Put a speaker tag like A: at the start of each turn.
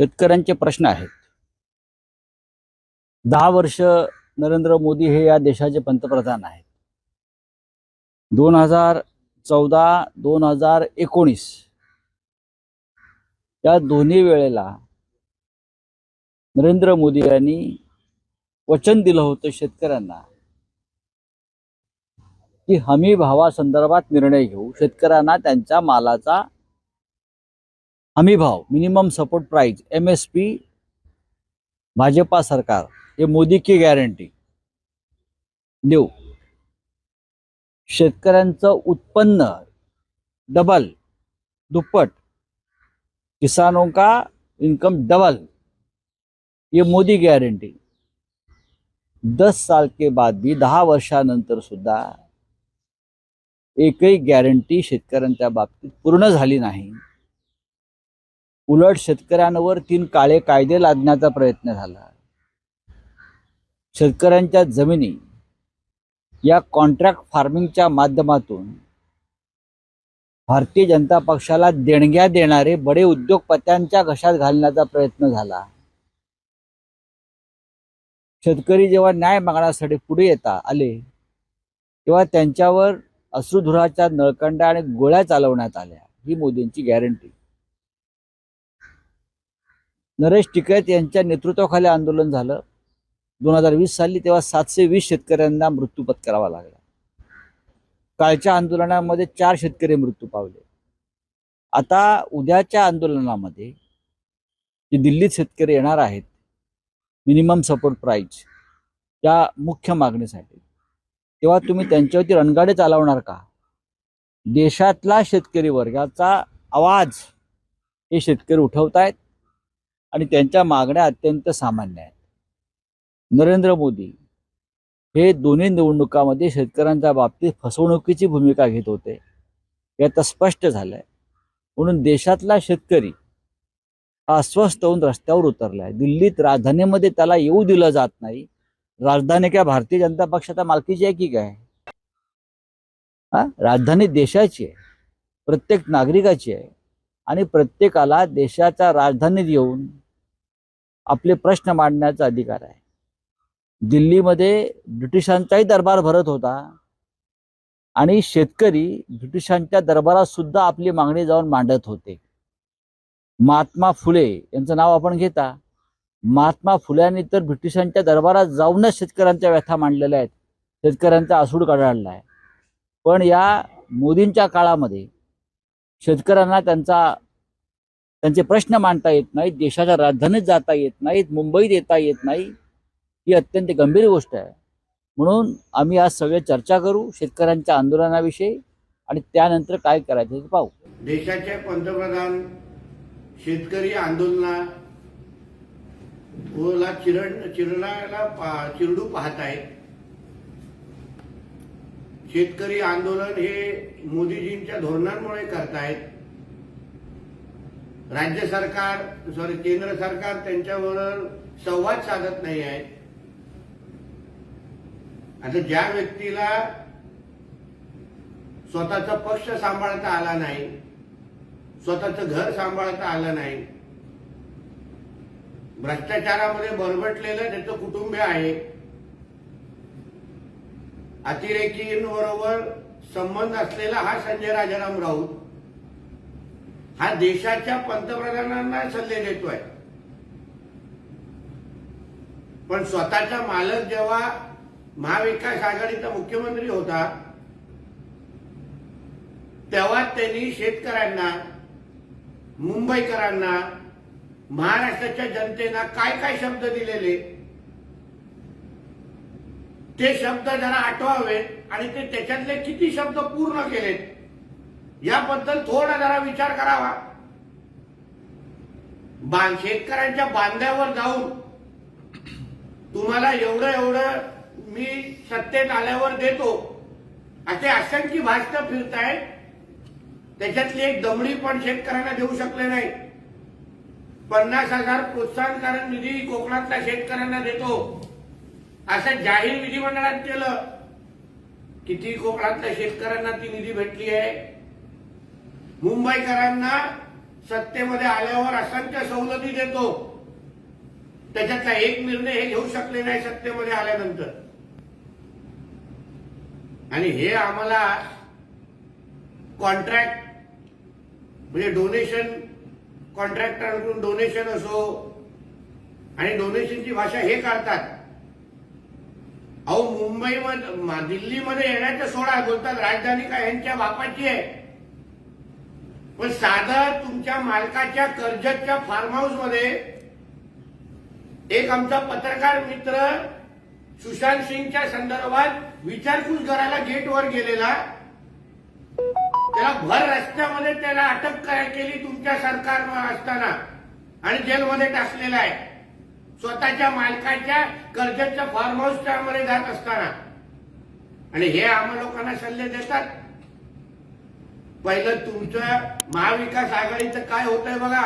A: शेतकऱ्यांचे प्रश्न आहेत. दहा वर्ष नरेंद्र मोदी हे या देशाचे पंतप्रधान आहेत. दोन हजार चौदा दोन हजार एकोणीस या दोन्ही वेळेला नरेंद्र मोदी यांनी वचन दिलं होतं शेतकऱ्यांना की हमी भावासंदर्भात निर्णय घेऊ. शेतकऱ्यांना त्यांच्या मालाचा हमी भाव minimum support price M S P Bhajapa सरकार हे मोदी की गॅरंटी देऊ. शेतकऱ्यांचं उत्पन्न डबल दुप्पट. किसानों का इनकम डबल ये मोदी गॅरंटी दस साल के बाद भी दहा वर्षानंतर सुद्धा एकही गॅरंटी शेतकऱ्यांच्या बाबतीत पूर्ण झाली नाही. उलट शेतकऱ्यांवर तीन काळे कायदे लादण्याचा प्रयत्न झाला. शेतकऱ्यांच्या जमिनी या कॉन्ट्रॅक्ट फार्मिंगच्या माध्यमातून भारतीय जनता पक्षाला देणग्या देणारे बडे उद्योगपत्यांच्या घशात घालण्याचा प्रयत्न झाला. शेतकरी जेव्हा न्याय मागण्यासाठी पुढे येता आले तेव्हा त्यांच्यावर अश्रुधुराच्या नळकंड्या आणि गोळ्या चालवण्यात आल्या ही मोदींची गॅरंटी नरेश टिकैत यांच्या नेतृत्वाखाली आंदोलन झालं. दोन हजार वीस साली तेव्हा सातशे वीस शेतकऱ्यांना मृत्यू पत्करावा लागला. कालच्या आंदोलनामध्ये चार शेतकरी मृत्यू पावले. आता उद्याच्या आंदोलनामध्ये जे दिल्लीत शेतकरी येणार आहेत मिनिमम सपोर्ट प्राईज या मुख्य मागणीसाठी तेव्हा तुम्ही त्यांच्यावरती रणगाडे चालवणार का? देशातला शेतकरी वर्गाचा आवाज हे शेतकरी उठवतायत. आणि त्यांच्या मागण्या अत्यंत सामान्य आहेत. नरेंद्र मोदी हे दोन्ही निवडणुकामध्ये शेतकऱ्यांच्या बाबतीत फसवणुकीची भूमिका घेत होते. हे आता स्पष्ट झालंय. म्हणून देशातला शेतकरी हा अस्वस्थ होऊन रस्त्यावर उतरलाय. दिल्लीत राजधानीमध्ये त्याला येऊ दिलं जात नाही. राजधानी काय भारतीय जनता पक्षाच्या मालकीची आहे की काय? हा? राजधानी देशाची आहे. प्रत्येक नागरिकाची आहे. आणि प्रत्येकाला देशाच्या राजधानीत येऊन आपले प्रश्न मांडण्याचा अधिकार आहे. दिल्लीमध्ये ब्रिटिशांचाही दरबार भरत होता. आणि शेतकरी ब्रिटिशांच्या दरबारात सुद्धा आपली मागणी जाऊन मांडत होते. महात्मा फुले यांचं नाव आपण घेता. महात्मा फुल्यांनी तर ब्रिटिशांच्या दरबारात जाऊनच शेतकऱ्यांच्या व्यथा मांडलेल्या आहेत. शेतकऱ्यांचा आसूड काढला आहे. पण या मोदींच्या काळामध्ये शेतकऱ्यांना त्यांचा त्यांचे प्रश्न मांडता येत नाहीत देशाच्या राजधानीत जाता येत नाहीत मुंबईत येता येत नाही ही अत्यंत गंभीर गोष्ट आहे. म्हणून आम्ही आज सगळे चर्चा करू शेतकऱ्यांच्या आंदोलनाविषयी आणि त्यानंतर काय करायचं ते पाहू.
B: देशाचे पंतप्रधान शेतकरी आंदोलना चिरण चिरणाला पा- चिरडू पाहत आहेत. शेतकरी आंदोलन हे मोदीजींच्या धोरणांमुळे करतायत. राज्य सरकार सॉरी केंद्र सरकार त्यांच्याबरोबर संवाद साधत नाही आहे. आता ज्या व्यक्तीला स्वतःचा पक्ष सांभाळता आला नाही स्वतःचं घर सांभाळता आलं नाही भ्रष्टाचारामध्ये बरबटलेलं त्याचं कुटुंब आहे अतिरेकींबरोबर संबंध असलेला हा संजय राजाराम राऊत हा देशाच्या पंतप्रधानांना सल्ले देतोय. पण स्वतःचा मालक जेव्हा महाविकास आघाडीचा मुख्यमंत्री होता तेव्हा त्यांनी शेतकऱ्यांना मुंबईकरांना महाराष्ट्राच्या जनतेला काय काय शब्द दिलेले? ते शब्द जरा आठवावेत आणि ते त्याच्यातले किती शब्द पूर्ण केलेत? याबद्दल थोडा जरा विचार करावा. शेतकऱ्यांच्या बांध्यावर जाऊन तुम्हाला एवढं एवढं मी सत्तेत आल्यावर देतो. असे असंख्य भाषणं फिरताय त्याच्यातली एक दमडी पण शेतकऱ्यांना देऊ शकले नाही. पन्नास हजार प्रोत्साहनकारक निधी कोकणातल्या शेतकऱ्यांना देतो. असं जाहीर विधिमंडळात केलं. किती कोकणातल्या शेतकऱ्यांना ती निधी भेटली आहे? मुंबईकरांना सत्तेमध्ये आल्यावर असंख्य सवलती देतो. त्याच्यातला एक निर्णय हे घेऊ शकले नाही सत्तेमध्ये आल्यानंतर. आणि हे आम्हाला कॉन्ट्रॅक्ट म्हणजे डोनेशन कॉन्ट्रॅक्टरांकडून डोनेशन असो आणि डोनेशनची भाषा हे करतात. अहो मुंबईमध्ये दिल्लीमध्ये येण्याचं सोडा बोलतात राजधानी काय यांच्या बापाची आहे? पण साधं तुमच्या मालकाच्या कर्जतच्या फार्म हाऊसमध्ये एक आमचा पत्रकार मित्र सुशांत सिंगच्या संदर्भात विचारपूस करायला गेटवर गेलेला. त्याला भर रस्त्यामध्ये त्याला अटक केली तुमच्या सरकार असताना. आणि जेलमध्ये टाकलेला आहे. स्वतःच्या मालकाच्या कर्जतच्या फार्म हाऊसच्या मध्ये जात असताना. आणि हे आम्हा लोकांना सल्ले देतात. पहिलं तुमचं महाविकास आघाडीचं काय होतंय बघा?